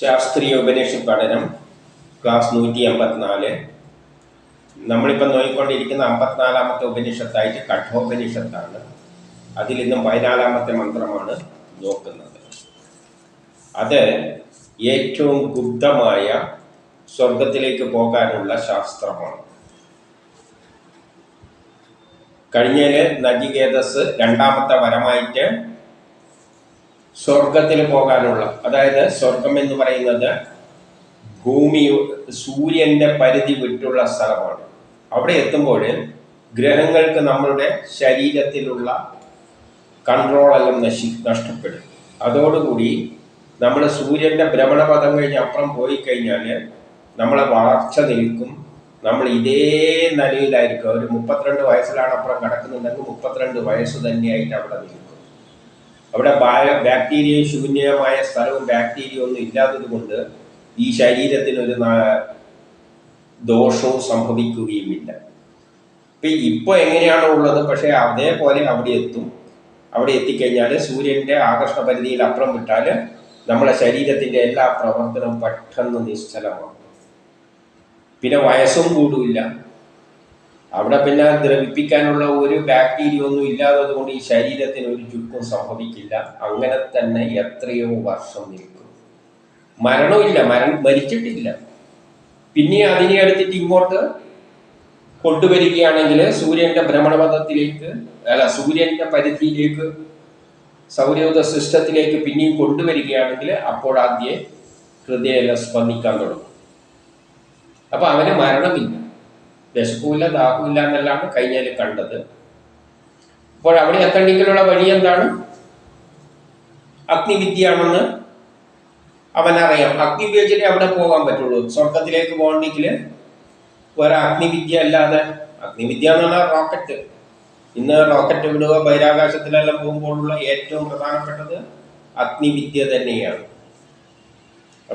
ശാസ്ത്രീയ ഉപനിഷ പഠനം ക്ലാസ് നൂറ്റി അമ്പത്തിനാല് നമ്മളിപ്പോൾ നോക്കിക്കൊണ്ടിരിക്കുന്ന അമ്പത്തിനാലാമത്തെ ഉപനിഷത്തായിട്ട് കഠോപനിഷത്താണ്. അതിൽ ഇന്നും പതിനാലാമത്തെ മന്ത്രമാണ് നോക്കുന്നത്. അത് ഏറ്റവും ഗുപ്തമായ സ്വർഗത്തിലേക്ക് പോകാനുള്ള ശാസ്ത്രമാണ്. കഴിഞ്ഞതിൽ നജികേതസ് രണ്ടാമത്തെ വരമായിട്ട് സ്വർഗത്തിൽ പോകാനുള്ള അതായത് സ്വർഗം എന്ന് പറയുന്നത് ഭൂമി സൂര്യന്റെ പരിധി വിട്ടുള്ള സ്ഥലമാണ്. അവിടെ എത്തുമ്പോൾ ഗ്രഹങ്ങൾക്ക് നമ്മളുടെ ശരീരത്തിലുള്ള കൺട്രോളെല്ലാം നശി നഷ്ടപ്പെടും. അതോടുകൂടി നമ്മൾ സൂര്യന്റെ ഭ്രമണപഥം കഴിഞ്ഞ് അപ്പുറം പോയി കഴിഞ്ഞാൽ നമ്മളെ വളർച്ച നിൽക്കും. നമ്മൾ ഇതേ നിലയിലായിരിക്കും. ഒരു മുപ്പത്തിരണ്ട് വയസ്സിലാണ് അപ്പുറം കിടക്കുന്നുണ്ടെങ്കിൽ മുപ്പത്തിരണ്ട് വയസ്സ് തന്നെയായിട്ട് അവിടെ നിൽക്കും. അവിടെ ബാക്ടീരിയ ശൂന്യമായ സ്ഥലവും ബാക്ടീരിയ ഒന്നും ഇല്ലാത്തത് കൊണ്ട് ഈ ശരീരത്തിന് ഒരു ദോഷവും സംഭവിക്കുകയുമില്ല. ഇപ്പൊ ഇപ്പൊ എങ്ങനെയാണോ ഉള്ളത്? പക്ഷെ അതേപോലെ അവിടെ എത്തും. അവിടെ എത്തിക്കഴിഞ്ഞാൽ സൂര്യന്റെ ആകർഷണ പരിധിയിൽ അപ്പുറം വിട്ടാൽ നമ്മളെ ശരീരത്തിന്റെ എല്ലാ പ്രവർത്തനവും പെട്ടെന്ന് നിശ്ചലമാണ് പിന്നെ വയസ്സും കൂടില്ല അവിടെ പിന്നെ ദ്രവിപ്പിക്കാനുള്ള ഒരു ബാക്ടീരിയ ഒന്നും ഇല്ലാത്തത് കൊണ്ട് ഈ ശരീരത്തിന് ഒരു ചുക്കും സംഭവിക്കില്ല. അങ്ങനെ തന്നെ എത്രയോ വർഷം നിൽക്കും മരണമില്ല മരണം മരിച്ചിട്ടില്ല. പിന്നെ അതിനെ എടുത്തിട്ട് ഇങ്ങോട്ട് കൊണ്ടുവരികയാണെങ്കിൽ സൂര്യന്റെ ഭ്രമണപഥത്തിലേക്ക് അല്ല സൂര്യന്റെ പരിധിയിലേക്ക് സൗരയൂഥ സിസ്റ്റത്തിലേക്ക് പിന്നെയും കൊണ്ടുവരികയാണെങ്കിൽ അപ്പോഴാദ്യം ഹൃദയം സ്പന്ദിക്കാൻ തുടങ്ങും. അപ്പൊ അവന് മരണമില്ല. വിശപ്പില്ല ദാഹമില്ല എന്നെല്ലാം കഴിഞ്ഞാൽ കണ്ടത്. അപ്പോൾ അവിടെ എത്തണ്ടെങ്കിലുള്ള വഴി എന്താണ്? അഗ്നിവിദ്യയാണെന്ന് അവനറിയാം. അഗ്നി ഉപയോഗിച്ചിട്ടേ അവിടെ പോകാൻ പറ്റുള്ളൂ. സ്വർഗത്തിലേക്ക് പോകണമെങ്കിൽ വേറെ അഗ്നിവിദ്യ അല്ലാതെ അഗ്നിവിദ്യ എന്ന് പറഞ്ഞാൽ റോക്കറ്റ്. ഇന്ന് റോക്കറ്റ് വിടുക ബഹിരാകാശത്തിലെല്ലാം പോകുമ്പോഴുള്ള ഏറ്റവും പ്രധാനപ്പെട്ടത് അഗ്നിവിദ്യ തന്നെയാണ്.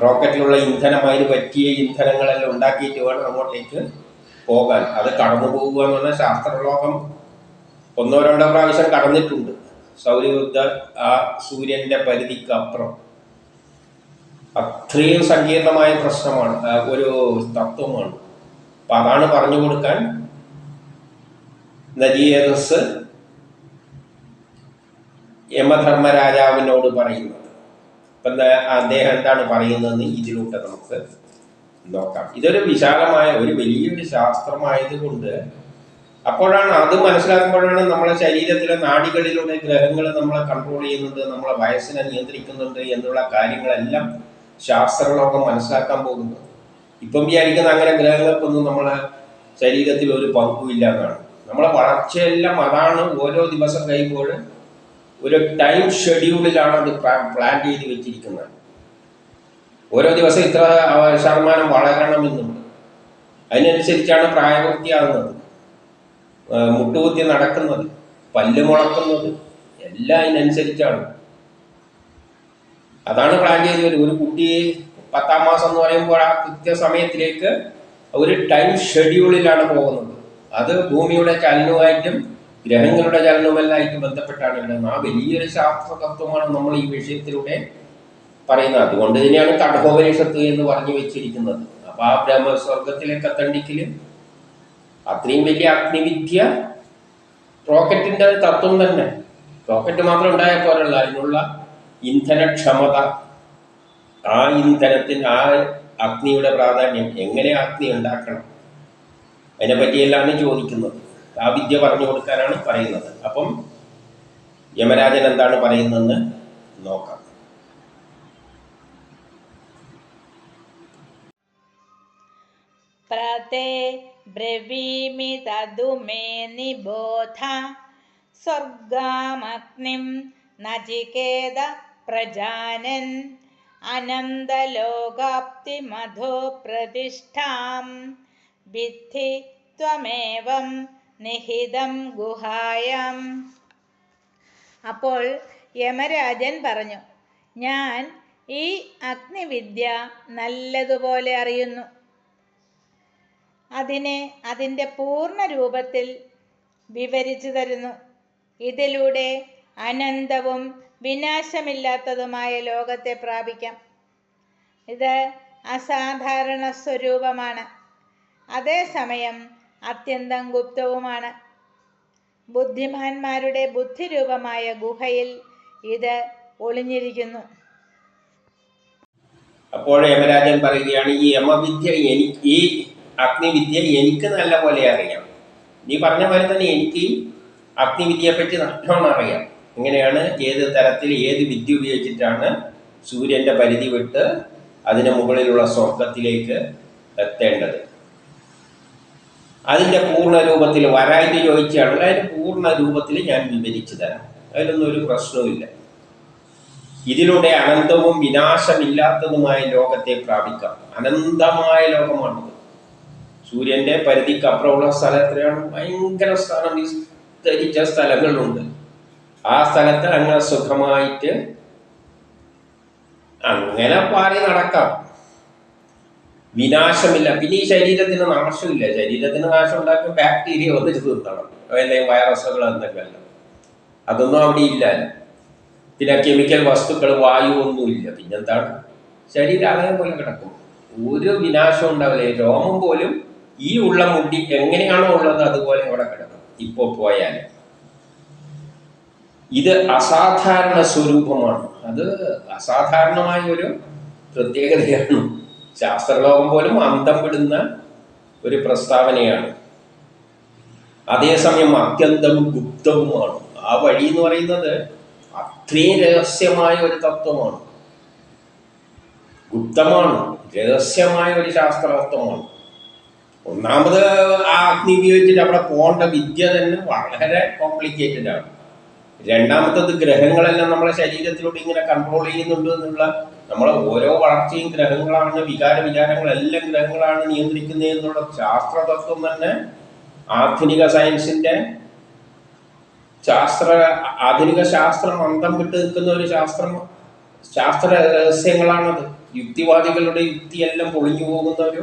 റോക്കറ്റിലുള്ള ഇന്ധനം അതിന് പറ്റിയ ഇന്ധനങ്ങളെല്ലാം ഉണ്ടാക്കിയിട്ട് വേണം അങ്ങോട്ടേക്ക് പോകാൻ. അത് കടന്നു പോകുക എന്ന് പറഞ്ഞാൽ ശാസ്ത്രലോകം ഒന്നോ രണ്ടോ പ്രാവശ്യം കടന്നിട്ടുണ്ട്. സൗരയുദ്ധ ആ സൂര്യന്റെ പരിധിക്ക് അപ്പുറം അത്രയും സങ്കീർണമായ പ്രശ്നമാണ്. ഒരു തത്വമാണ്. അപ്പൊ അതാണ് പറഞ്ഞു കൊടുക്കാൻ നജിയേതസ് യമധർമ്മരാജാവിനോട് പറയുന്നത്. അപ്പൊ അദ്ദേഹം എന്താണ് പറയുന്നതെന്ന് ഇതിലൂടെ നമുക്ക് നോക്കാം ഇതൊരു വിശാലമായ ഒരു വലിയൊരു ശാസ്ത്രമായതുകൊണ്ട് അപ്പോഴാണ് അത് മനസ്സിലാക്കുമ്പോഴാണ് നമ്മളെ ശരീരത്തിലെ നാടികളിലൂടെ ഗ്രഹങ്ങൾ നമ്മളെ കൺട്രോൾ ചെയ്യുന്നുണ്ട് നമ്മളെ വയസ്സിനെ നിയന്ത്രിക്കുന്നുണ്ട് എന്നുള്ള കാര്യങ്ങളെല്ലാം ശാസ്ത്രലോകം മനസ്സിലാക്കാൻ പോകുന്നു. ഇപ്പം വിചാരിക്കുന്ന അങ്ങനെ ഗ്രഹങ്ങൾക്കൊന്നും നമ്മളെ ശരീരത്തിൽ ഒരു പങ്കുമില്ല എന്നാണ്. നമ്മളെ വളർച്ചയെല്ലാം അതാണ് ഓരോ ദിവസം കഴിയുമ്പോൾ ഒരു ടൈം ഷെഡ്യൂളിലാണ് അത് പ്ലാൻ ചെയ്ത് വെച്ചിരിക്കുന്നത്. ഓരോ ദിവസം ഇത്ര ശതമാനം വളരണമെന്നുണ്ട് അതിനനുസരിച്ചാണ് പ്രായപൂർത്തിയാകുന്നത്. മുട്ടുകുത്തി നടക്കുന്നത് പല്ല് മുളക്കുന്നത് എല്ലാം അതിനനുസരിച്ചാണ്. അതാണ് പ്ലാൻ ചെയ്ത് വരും ഒരു കുട്ടി പത്താം മാസം എന്ന് പറയുമ്പോൾ ആ കൃത്യസമയത്തിലേക്ക് ഒരു ടൈം ഷെഡ്യൂളിലാണ് പോകുന്നത്. അത് ഭൂമിയുടെ ചലനവുമായിട്ടും ഗ്രഹങ്ങളുടെ ചലനവുമെല്ലാമായിട്ട് ബന്ധപ്പെട്ടാണ്. ഇടുന്നത് ആ വലിയൊരു ശാസ്ത്ര തത്വമാണ് നമ്മൾ ഈ വിഷയത്തിലൂടെ പറയുന്നത്. അതുകൊണ്ട് തന്നെയാണ് കഠോപനിഷത്ത് എന്ന് പറഞ്ഞു വെച്ചിരിക്കുന്നത്. അപ്പൊ ആ ബ്രഹ്മസ്വർഗത്തിലെ എത്തണ്ടെങ്കിൽ അത്രയും വലിയ അഗ്നിവിദ്യ റോക്കറ്റിന്റെ തത്വം തന്നെ. റോക്കറ്റ് മാത്രം ഉണ്ടായാൽ പോലുള്ള അതിനുള്ള ഇന്ധനക്ഷമത ആ ഇന്ധനത്തിന് ആ അഗ്നിയുടെ പ്രാധാന്യം എങ്ങനെ അഗ്നി ഉണ്ടാക്കണം അതിനെ പറ്റിയെല്ലാം ചോദിക്കുന്നത്. ആ വിദ്യ പറഞ്ഞു കൊടുക്കാനാണ് പറയുന്നത്. അപ്പം യമരാജൻ എന്താണ് പറയുന്നതെന്ന് നോക്കാം. പ്രതേ ബ്രവീമി തതു മേ നിബോധ. സ്വർഗാമഗ്നിം നചികേത പ്രജാനൻ. അനന്തലോകാപ്തി മധോ പ്രതിഷ്ഠാം. വിദ്ധി ത്വമേവം നിഹിതം ഗുഹായം. അപ്പോൾ യമരാജൻ പറഞ്ഞു ഞാൻ ഈ അഗ്നിവിദ്യ നല്ലതുപോലെ അറിയുന്നു. അതിനെ അതിന്റെ പൂർണ രൂപത്തിൽ വിവരിച്ചു തരുന്നു. ഇതിലൂടെ അനന്തവും വിനാശമില്ലാത്തതുമായ ലോകത്തെ പ്രാപിക്കാം. ഇത് അസാധാരണ സ്വരൂപമാണ്. അതേസമയം അത്യന്തം ഗുപ്തവുമാണ്. ബുദ്ധിമാന്മാരുടെ ബുദ്ധിരൂപമായ ഗുഹയിൽ ഇത് ഒളിഞ്ഞിരിക്കുന്നു. അപ്പോൾ യമരാജൻ പറയുകയാണ് ഈ യമവിദ്യ എനിക്ക് അഗ്നിവിദ്യ എനിക്ക് നല്ല പോലെ അറിയാം. നീ പറഞ്ഞ പോലെ തന്നെ എനിക്ക് ഈ അഗ്നിവിദ്യയെ പറ്റി നല്ലോണം അറിയാം. എങ്ങനെയാണ് ഏത് തരത്തിൽ ഏത് വിദ്യ ഉപയോഗിച്ചിട്ടാണ് സൂര്യന്റെ പരിധി വിട്ട് അതിന് മുകളിലുള്ള സ്വർഗത്തിലേക്ക് എത്തേണ്ടത്. അതിന്റെ പൂർണ രൂപത്തിൽ വരായിട്ട് ചോദിച്ചാണെങ്കിൽ അതിന്റെ പൂർണ രൂപത്തിൽ ഞാൻ വിവരിച്ചു തരാം. അതിലൊന്നും ഒരു പ്രശ്നവുമില്ല ഇതിലൂടെ അനന്തവും വിനാശമില്ലാത്തതുമായ ലോകത്തെ പ്രാപിക്കാം. അനന്തമായ ലോകമാണത് സൂര്യന്റെ പരിധിക്ക് അപ്പുറമുള്ള സ്ഥലം എത്രയാണ്? ഭയങ്കര സ്ഥലം. വിസ്തരിച്ച സ്ഥലങ്ങളുണ്ട്. ആ സ്ഥലത്ത് അങ്ങ് സുഖമായിട്ട് അങ്ങനെ പാറി നടക്കാം. വിനാശമില്ല. പിന്നെ ഈ ശരീരത്തിന് നാശമില്ല. ശരീരത്തിന് നാശം ഉണ്ടാക്കും ബാക്ടീരിയ വന്നിട്ട് തീർത്തണം അല്ലെങ്കിൽ വൈറസുകൾ എന്തെങ്കിലും അതൊന്നും അവിടെ ഇല്ല. പിന്നെ കെമിക്കൽ വസ്തുക്കൾ വായു ഒന്നുമില്ല പിന്നെന്താണ്? ശരീരം അതേപോലെ കിടക്കും. ഒരു വിനാശം ഉണ്ടാവില്ല. രോമം പോലും ഈ ഉള്ള മുടി എങ്ങനെയാണോ ഉള്ളത് അതുപോലെ അവിടെ കിടക്കും. ഇപ്പോ പോയാൽ ഇത് അസാധാരണ സ്വരൂപമാണ്. അത് അസാധാരണമായ ഒരു പ്രത്യേകതയാണ്. ശാസ്ത്രലോകം പോലും അന്തം വിടുന്ന ഒരു പ്രസ്താവനയാണ്. അതേസമയം അത്യന്തം ഗുപ്തവുമാണ്. ആ വഴി എന്ന് പറയുന്നത് അത്രയും രഹസ്യമായ ഒരു തത്വമാണ്. ഗുപ്തമാണ്. രഹസ്യമായ ഒരു ശാസ്ത്ര തത്വമാണ് ഒന്നാമത് ആ അഗ്നി ഉപയോഗിച്ചിട്ട് അവിടെ പോകേണ്ട വിദ്യ തന്നെ വളരെ കോംപ്ലിക്കേറ്റഡ് ആണ്. രണ്ടാമത്തത് ഗ്രഹങ്ങളെല്ലാം നമ്മളെ ശരീരത്തിലൂടെ ഇങ്ങനെ കൺട്രോൾ ചെയ്യുന്നുണ്ട് എന്നുള്ള നമ്മളെ ഓരോ വളർച്ചയും ഗ്രഹങ്ങളാണ് വികാര വിചാരങ്ങളെല്ലാം ഗ്രഹങ്ങളാണ് നിയന്ത്രിക്കുന്നത് എന്നുള്ള ശാസ്ത്രതത്വം തന്നെ ആധുനിക സയൻസിന്റെ ശാസ്ത്ര ആധുനിക ശാസ്ത്രം അന്തം വിട്ട് നിൽക്കുന്ന ഒരു ശാസ്ത്രം ശാസ്ത്ര രഹസ്യങ്ങളാണത്. യുക്തിവാദികളുടെ യുക്തിയെല്ലാം പൊളിഞ്ഞു പോകുന്ന ഒരു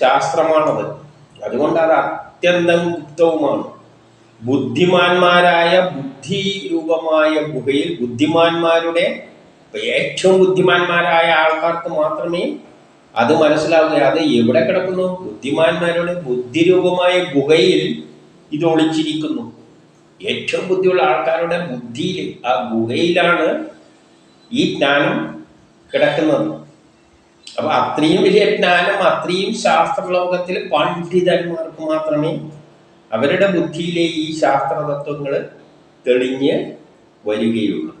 ശാസ്ത്രമാണത്. അതുകൊണ്ട് അത് അത്യന്തം ഗുപ്തവുമാണ്. ബുദ്ധിമാന്മാരായ ബുദ്ധി രൂപമായ ഗുഹയിൽ ബുദ്ധിമാന്മാരുടെ ഏറ്റവും ബുദ്ധിമാന്മാരായ ആൾക്കാർക്ക് മാത്രമേ അത് മനസ്സിലാവുക അത് എവിടെ കിടക്കുന്നു? ബുദ്ധിമാന്മാരുടെ ബുദ്ധിരൂപമായ ഗുഹയിൽ ഇത് ഒളിച്ചിരിക്കുന്നു. ഏറ്റവും ബുദ്ധിയുള്ള ആൾക്കാരുടെ ബുദ്ധിയിൽ ആ ഗുഹയിലാണ് ഈ ജ്ഞാനം കിടക്കുന്നത്. അപ്പൊ അത്രയും വലിയ ജ്ഞാനം അത്രയും ശാസ്ത്രലോകത്തിൽ പണ്ഡിതന്മാർക്ക് മാത്രമേ അവരുടെ ബുദ്ധിയിലെ ഈ ശാസ്ത്രതത്വങ്ങൾ തെളിഞ്ഞ് വരികയുള്ളൂ.